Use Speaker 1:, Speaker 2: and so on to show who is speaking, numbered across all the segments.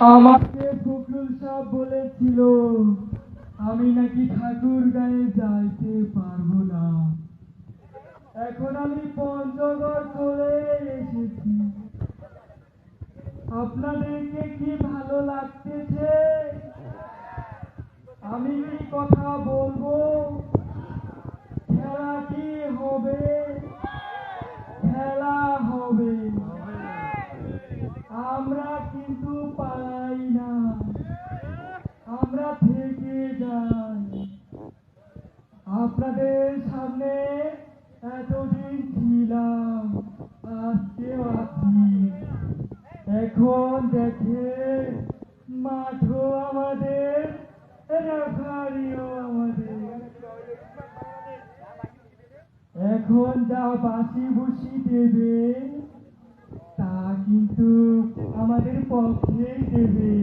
Speaker 1: আমাকে ফখরুল সাহেব বলেছিল, আমি নাকি ঠাকুর গায়ে যাইতে পারব না। এখন আমি পঞ্চগড় চলে এসেছি। আপনাদেরকে কি ভালো লাগতেছে? আমি কি কথা বলব খেলা কি হবে খেলা হবে আমরা কিন্তু পালাই না। আমরা থেকে যাই। আপনাদের সামনে এতদিন ছিলাম আজকেও আছি। এখন দেখে মাঠও আমাদের রেফারিও আমাদের। এখন যা বাসি বুসি দেবে, তা কিন্তু আমাদের পক্ষে দেবে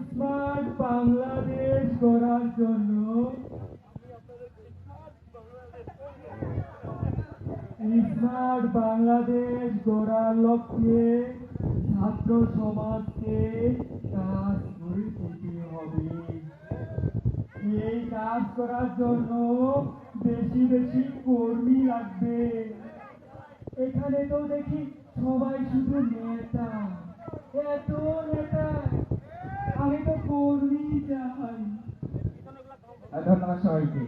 Speaker 1: স্মার্ট বাংলাদেশ গড়ার জন্য স্মার্ট বাংলাদেশ গড়ার লক্ষ্যে ছাত্র সমাজকে কাজ করে যেতে হবে। এই কাজ করার জন্য বেশি বেশি কর্মী লাগবে। এখানে তো দেখি সবাই শুধু নেতা। এত নেতা আমি তো কর্মী চাই।
Speaker 2: ধন্যবাদ সবাইকে।